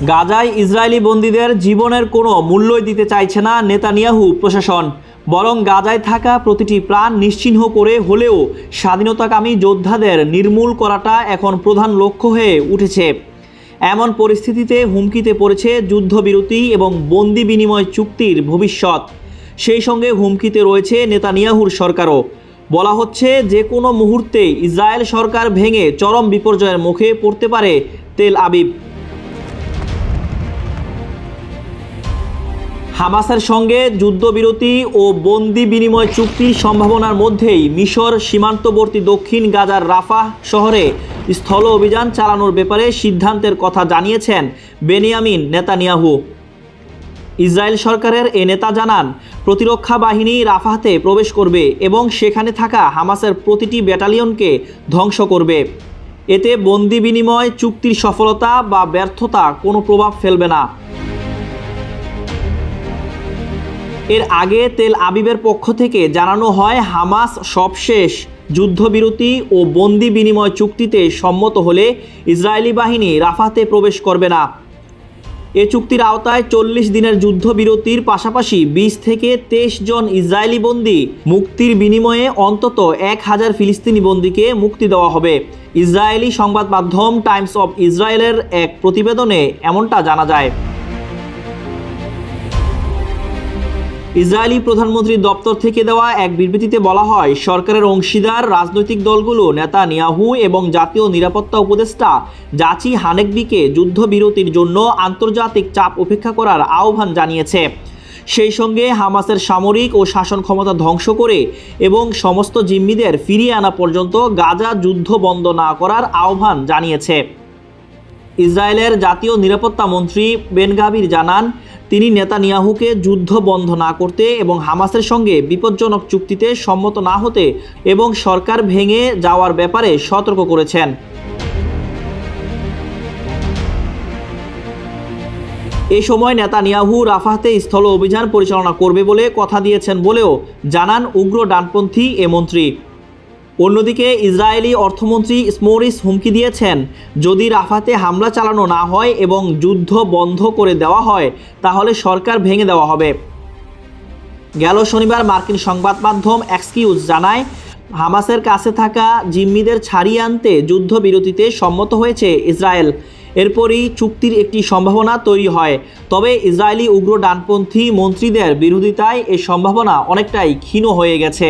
গাজায় ইসরায়েলি বন্দীদের জীবনের কোনো মূল্যই দিতে চাইছে না নেতানিয়াহু প্রশাসন। বরং গাজায় থাকা প্রতিটি প্রাণ নিশ্চিহ্ন করে হলেও স্বাধীনতাকামী যোদ্ধাদের নির্মূল করাটা এখন প্রধান লক্ষ্য হয়ে উঠেছে। এমন পরিস্থিতিতে হুমকিতে পড়েছে যুদ্ধবিরতি এবং বন্দি বিনিময় চুক্তির ভবিষ্যৎ। সেই সঙ্গে হুমকিতে রয়েছে নেতানিয়াহুর সরকারও। বলা হচ্ছে, যে কোনো মুহূর্তে ইসরায়েল সরকার ভেঙে চরম বিপর্যয়ের মুখে পড়তে পারে তেল আবিব। হামাসের সঙ্গে যুদ্ধবিরতি ও বন্দি বিনিময় চুক্তির সম্ভাবনার মধ্যেই মিশর সীমান্তবর্তী দক্ষিণ গাজার রাফাহ শহরে স্থল অভিযান চালানোর ব্যাপারে সিদ্ধান্তের কথা জানিয়েছেন বেনিয়ামিন নেতানিয়াহু। ইসরায়েল সরকারের এ নেতা জানান, প্রতিরক্ষা বাহিনী রাফাহতে প্রবেশ করবে এবং সেখানে থাকা হামাসের প্রতিটি ব্যাটালিয়নকে ধ্বংস করবে। এতে বন্দি বিনিময় চুক্তির সফলতা বা ব্যর্থতা কোনো প্রভাব ফেলবে না। এর আগে তেল আবিবের পক্ষ থেকে জানানো হয়, হামাস সবশেষ যুদ্ধবিরতি ও বন্দি বিনিময় চুক্তিতে সম্মত হলে ইসরায়েলি বাহিনী রাফাতে প্রবেশ করবে না। এ চুক্তির আওতায় চল্লিশ দিনের যুদ্ধবিরতির পাশাপাশি বিশ থেকে তেইশ জন ইসরায়েলি বন্দী মুক্তির বিনিময়ে অন্তত এক হাজার ফিলিস্তিনি বন্দীকে মুক্তি দেওয়া হবে। ইসরায়েলি সংবাদ মাধ্যম টাইমস অফ ইসরায়েলের এক প্রতিবেদনে এমনটা জানা যায়। ইসরায়েলি প্রধানমন্ত্রীর দপ্তর থেকে দেওয়া এক বিবৃতিতে বলা হয়, সরকারের অংশীদার রাজনৈতিক দলগুলো নেতা নিয়াহু এবং জাতীয় নিরাপত্তা উপদেষ্টা জাচি হানেকবিকে যুদ্ধবিরতির জন্য আন্তর্জাতিক চাপ উপেক্ষা করার আহ্বান জানিয়েছে। সেই সঙ্গে হামাসের সামরিক ও শাসন ক্ষমতা ধ্বংস করে এবং সমস্ত জিম্মিদের ফিরিয়ে আনা পর্যন্ত গাজা যুদ্ধ বন্ধ না করার আহ্বান জানিয়েছে। ইসরায়েলের জাতীয় নিরাপত্তা মন্ত্রী বেনগাবির জানান তিনি নেতানিয়াহুকে যুদ্ধ বন্ধ না করতে এবং হামাসের সঙ্গে বিপজ্জনক চুক্তিতে সম্মত না হতে এবং সরকার ভেঙে যাওয়ার ব্যাপারে সতর্ক করেছেন। এ সময় নেতানিয়াহু রাফাহতে স্থল অভিযান পরিচালনা করবে বলে কথা দিয়েছেন বলেও জানান উগ্র ডানপন্থী এ মন্ত্রী। অন্যদিকে ইসরায়েলি অর্থমন্ত্রী স্মোরিস হুমকি দিয়েছেন, যদি রাফাতে হামলা চালানো না হয় এবং যুদ্ধ বন্ধ করে দেওয়া হয়, তাহলে সরকার ভেঙে দেওয়া হবে। গেল শনিবার মার্কিন সংবাদ মাধ্যম এক্সকিউজ জানায়, হামাসের কাছে থাকা জিম্মিদের ছাড়িয়ে আনতে যুদ্ধবিরতিতে সম্মত হয়েছে ইসরায়েল। এরপরই চুক্তির একটি সম্ভাবনা তৈরি হয়। তবে ইসরায়েলি উগ্র ডানপন্থী মন্ত্রীদের বিরোধিতায় এই সম্ভাবনা অনেকটাই ক্ষীণ হয়ে গেছে।